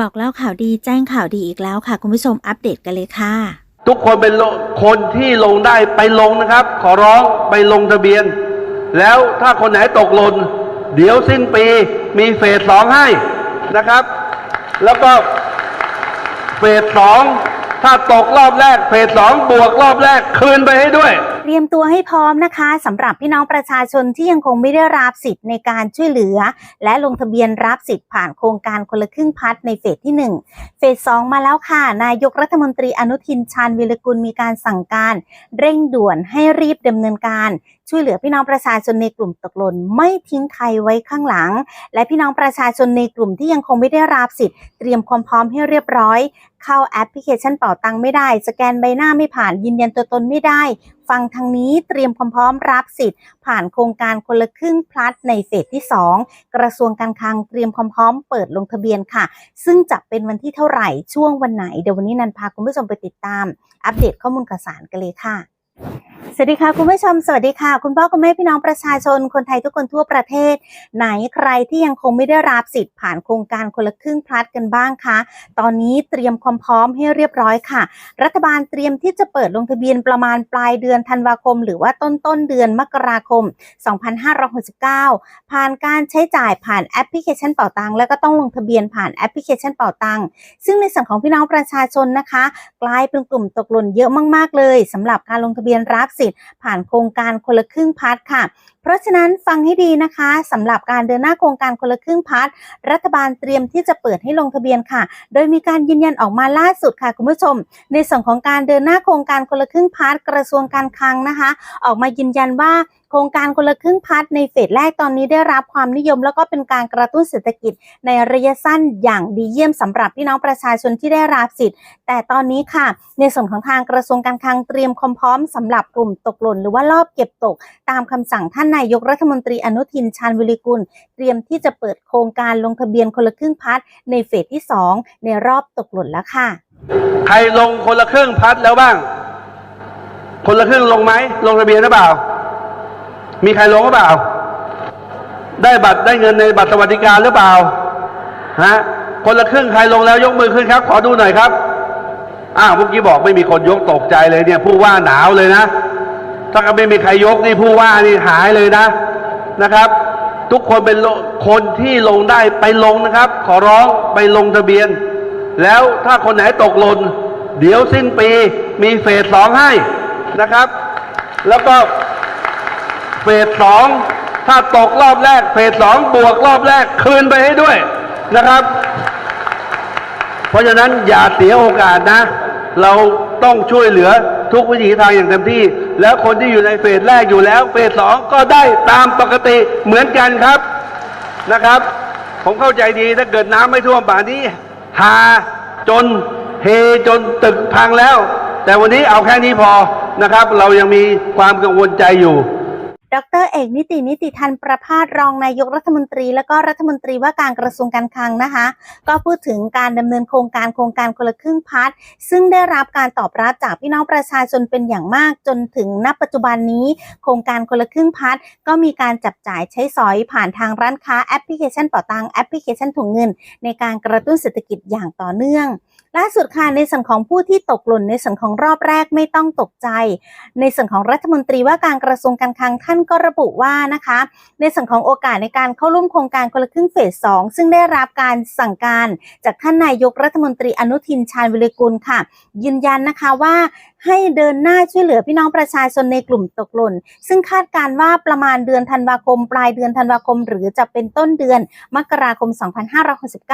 บอกเล่าข่าวดีแจ้งข่าวดีอีกแล้วค่ะ คุณผู้ชมอัปเดตกันเลยค่ะ ทุกคนเป็นคนที่ลงได้ไปลงนะครับ ขอร้องไปลงทะเบียน แล้วถ้าคนไหนตกหล่นเดี๋ยวสิ้นปีมีเฟสสองให้นะครับ แล้วก็เฟสสองถ้าตกรอบแรก เฟสสองบวกรอบแรกคืนไปให้ด้วย เตรียมตัวให้พร้อมนะคะสำหรับพี่น้องประชาชนที่ยังคงไม่ได้รับสิทธิ์ในการช่วยเหลือ และลงทะเบียนรับสิทธิ์ผ่านโครงการคนละครึ่งพัฒในเฟสที่ 1 เฟส 2 มาแล้วค่ะ นายกรัฐมนตรีอนุทินชาญวิรกุลมีการสั่งการ เร่งด่วนให้รีบดำเนินการ ช่วยเหลือพี่น้องประชาชนในกลุ่มตกหล่นไม่ทิ้งใครไว้ข้างหลัง และพี่น้องประชาชนในกลุ่มที่ยังคงไม่ได้รับสิทธิ์เตรียมความพร้อมให้เรียบร้อย เข้าแอปพลิเคชันเป่าตังไม่ได้ สแกนใบหน้าไม่ผ่านยืนยันตัวตนไม่ได้ ฟังทางนี้เตรียมความพร้อมรับสิทธิ์ ผ่านโครงการคนละครึ่งพลัสในเฟสที่ 2 กระทรวงการคลังเตรียมความพร้อมเปิดลงทะเบียนค่ะ ซึ่งจะเป็นวันที่เท่าไหร่ช่วงวันไหนเดี๋ยววันนี้นันพาคุณผู้ชมไปติดตาม อัปเดตข้อมูลข่าวสารกันเลยค่ะ สวัสดีค่ะคุณผู้ชมสวัสดีค่ะ คุณพ่อคุณแม่พี่น้องประชาชนคนไทยทุกคนทั่วประเทศ ไหนใครที่ยังคงไม่ได้รับสิทธิ์ผ่านโครงการคนละครึ่งพลัดกันบ้างคะตอนนี้เตรียมความพร้อมให้เรียบร้อยค่ะ รัฐบาลเตรียมที่จะเปิดลงทะเบียนประมาณปลายเดือนธันวาคม หรือว่าต้นต้นเดือนมกราคม 2569 ผ่านการใช้จ่ายผ่านแอปพลิเคชันเป่าตังแล้วก็ต้องลงทะเบียนผ่านแอปพลิเคชันเป่าตังซึ่งในส่วนของพี่น้องประชาชนนะคะ กลายเป็นกลุ่มตกหล่นเยอะมากๆเลยสำหรับการลงทะเบียนรับสิทธิ์ผ่านโครงการคนละครึ่งพัทค่ะ เพราะฉะนั้นฟังให้ดีนะคะสำหรับการเดินหน้าโครงการคนละครึ่งพัทรัฐบาลเตรียมที่จะเปิดให้ลงทะเบียนค่ะ โดยมีการยืนยันออกมาล่าสุดค่ะคุณผู้ชม ในส่วนของการเดินหน้าโครงการคนละครึ่งพัทกระทรวงการคลังนะคะ ออกมายืนยันว่า ครงการคนละครึ่งพัดในเฟสแรกตอนนี้ได้รับความนิยม แล้วก็เป็นการกระตุ้นเศรษฐกิจในระยะสั้นอย่างดีเยี่ยมสำหรับพี่น้องประชาชนที่ได้รับสิทธิ์ แต่ตอนนี้ค่ะ ในส่วนของทางกระทรวงการคลังเตรียมความพร้อมสำหรับกลุ่มตกหล่น หรือว่ารอบเก็บตก ตามคำสั่งท่านนายกรัฐมนตรีอนุทินชาญวิริกุล เตรียมที่จะเปิดโครงการลงทะเบียนคนละครึ่งพัดในเฟสที่ 2 ในรอบตกหล่นแล้วค่ะ ใครลงคนละครึ่งพัดแล้วบ้าง คนละครึ่งลงไหมลงทะเบียนหรือเปล่า มีใครลงหรือเปล่า ได้บัตรได้เงินในบัตรสวัสดิการหรือเปล่าฮะคนละครึ่งใครลงแล้วยกมือขึ้นครับ ขอดูหน่อยครับอ้าวเมื่อกี้บอกไม่มีคนยกตกใจเลยเนี่ย ผู้ว่าหนาวเลยนะ ถ้าก็ไม่มีใครยกนี่ผู้ว่านี่หายเลยนะนะครับ ทุกคนเป็นคนที่ลงได้ไปลงนะครับ ขอร้องไปลงทะเบียน แล้วถ้าคนไหนตกหล่นเดี๋ยวสิ้นปีมีเฟสสองให้นะครับ แล้วก็ เฟสสองถ้าตกรอบแรกเฟสสองบวกรอบแรกคืนไปให้ด้วยนะครับ เพราะฉะนั้นอย่าเสียโอกาสนะ เราต้องช่วยเหลือทุกวิถีทางอย่างเต็มที่ แล้วคนที่อยู่ในเฟสแรกอยู่แล้ว เฟสสองก็ได้ตามปกติเหมือนกันครับนะครับ ผมเข้าใจดีถ้าเกิดน้ำไม่ท่วมป่านนี้หาจนเฮจนตึกพังแล้ว แต่วันนี้เอาแค่นี้พอนะครับ เรายังมีความกังวลใจอยู่ ดรเอกนิตินิติทันประพาสรองนายกรัฐมนตรี และก็รัฐมนตรีว่าการกระทรวงการคลังนะคะ ก็พูดถึงการดำเนินโครงการโครงการคนละครึ่งพัดซึ่งได้รับการตอบรับจากพี่น้องประชาชนเป็นอย่างมากจนถึงณปัจจุบันนี้ โครงการคนละครึ่งพัดก็มีการจับจ่ายใช้สอยผ่านทางร้านค้าแอปพลิเคชันเป่าตังแอปพลิเคชันถุงเงิน ในการกระตุ้นเศรษฐกิจอย่างต่อเนื่องล่าสุดค่ะในส่วนของผู้ที่ตกหล่นในส่วนของรอบแรกไม่ต้องตกใจ ในส่วนของรัฐมนตรีว่าการกระทรวงการคลังท่านก็ระบุว่านะคะ ในส่วนของโอกาสในการเข้าร่วมโครงการคนละครึ่งเฟสสองซึ่งได้รับการสั่งการจากท่านนายกรัฐมนตรีอนุทินชาญวิรกุลค่ะ ยืนยันนะคะว่า ให้เดินหน้าช่วยเหลือพี่น้องประชาชนในกลุ่มตกหล่น ซึ่งคาดการณ์ว่าประมาณเดือนธันวาคม ปลายเดือนธันวาคม หรือจะเป็นต้นเดือนมกราคม 2569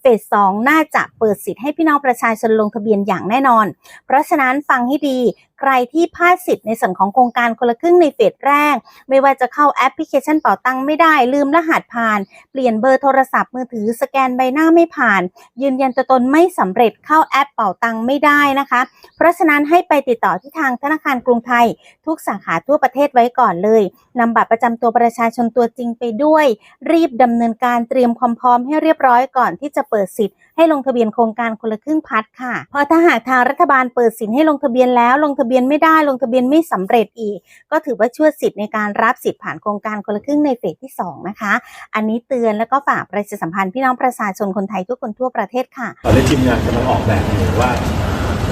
เฟส 2 น่าจะเปิดสิทธิ์ให้พี่น้องประชาชนลงทะเบียนอย่างแน่นอน เพราะฉะนั้นฟังให้ดีใครที่พลาดสิทธิ์ในส่วนของโครงการคนละครึ่งในเฟสแรก ไม่ว่าจะเข้าแอปพลิเคชันเป่าตังไม่ได้ ลืมรหัสผ่าน เปลี่ยนเบอร์โทรศัพท์มือถือสแกนใบหน้าไม่ผ่าน ยืนยันตัวตนไม่สำเร็จเข้าแอปเป่าตังไม่ได้นะคะ เพราะฉะนั้นให้ไปติดต่อที่ทางธนาคารกรุงไทย ทุกสาขาทั่วประเทศไว้ก่อนเลยนำบัตรประจำตัวประชาชนตัวจริงไปด้วย รีบดำเนินการเตรียมความพร้อมให้เรียบร้อยก่อนที่จะเปิดสิทธิ์ให้ลงทะเบียนโครงการคนละครึ่งพัดค่ะ เพราะถ้าหากทางรัฐบาลเปิดสิทธิ์ให้ลงทะเบียนแล้ว ลงทะเบียนไม่ได้ลงทะเบียนไม่สำเร็จอีก ก็ถือว่าช่วยสิทธิ์ในการรับสิทธิ์ผ่านโครงการคนละครึ่งในเฟสที่ 2 นะคะ อันนี้เตือนแล้วก็ฝากประชาสัมพันธ์พี่น้องประชาชนคนไทยทุกคนทั่วประเทศค่ะ ตอนนี้ทีมงานกำลังออกแบบอยู่ว่า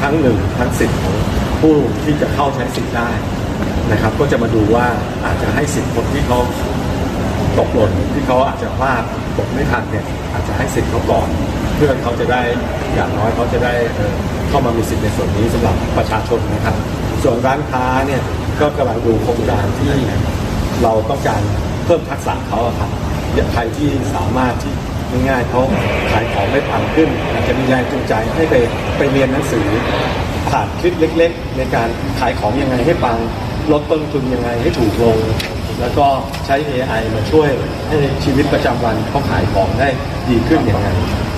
ทั้งหนึ่งทั้งสิทธิ์ของ ผู้ที่จะเข้าใช้สิทธิ์ได้นะครับ ก็จะมาดูว่าอาจจะให้สิทธิ์คนที่เขาตกหล่นที่เขาอาจจะพลาดตกไม่ทันเนี่ยอาจจะให้สิทธิ์เขาก่อน เพื่อเขาจะได้อย่างน้อยเขาจะได้เข้ามามีสิทธิ์ในส่วนนี้สำหรับประชาชนนะครับ ส่วนร้านค้าเนี่ยก็กำลังดูโครงการที่เราต้องการเพิ่มทักษะเขาครับอย่างใครที่สามารถที่ง่ายๆเขาขายของได้ปังขึ้นอาจจะมีแรงจูงใจให้ไปไปเรียนหนังสือ ผ่านคลิปเล็ก ๆ ในการขายของยังไงให้ปังลดต้นทุนยังไงให้ถูกลง แล้วก็ใช้ AI มาช่วยให้ชีวิตประจำวันเขาขายของได้ดีขึ้นยังไง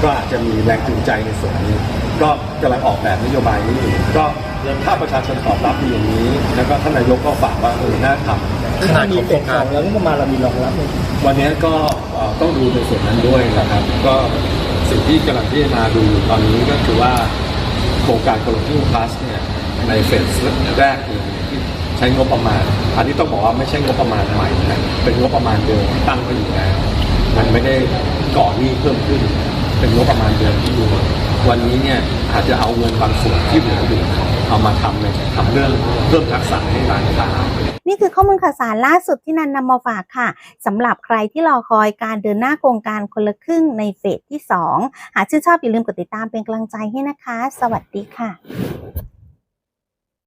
ก็อาจจะมีแรงจูงใจในส่วนนี้ ก็กำลังออกแบบนโยบายนี้อยู่ก็ถ้าประชาชนตอบรับดีอย่างนี้ แล้วก็ท่านนายกก็ฝากว่าเออน่าทำขนาดของโครงการแล้วก็ประมาณเรามีรองรับไหมวันนี้ก็เอ่อต้องดูในส่วนนั้นด้วยนะครับ ก็สิ่งที่กำลังพิจารณาดูอยู่ตอนนี้ก็คือว่าโครงการ c o l l e c t i n g Plus เนี่ยในเฟสแรกเองที่ใช้งบประมาณ อันนี้ต้องบอกว่าไม่ใช่งบประมาณใหม่นะเป็นงบประมาณเดิมตั้งไว้อยู่แล้วมันไม่ได้ก่อหนี้เพิ่มขึ้น เป็นงบประมาณเดิมที่อยู่วันนี้เนี่ยอาจจะเอาเงินบางส่วนที่เหลืออยู่ เอามาทำในทำเรื่องเพิ่มทักษะให้ร้านค้านี่คือข้อมูลข่าวสารล่าสุดที่นันนำมาฝากค่ะสำหรับใครที่รอคอยการเดินหน้าโครงการคนละครึ่งในเฟสที่ 2 หากชื่นชอบอย่าลืมกดติดตามเป็นกำลังใจให้นะคะ สวัสดีค่ะ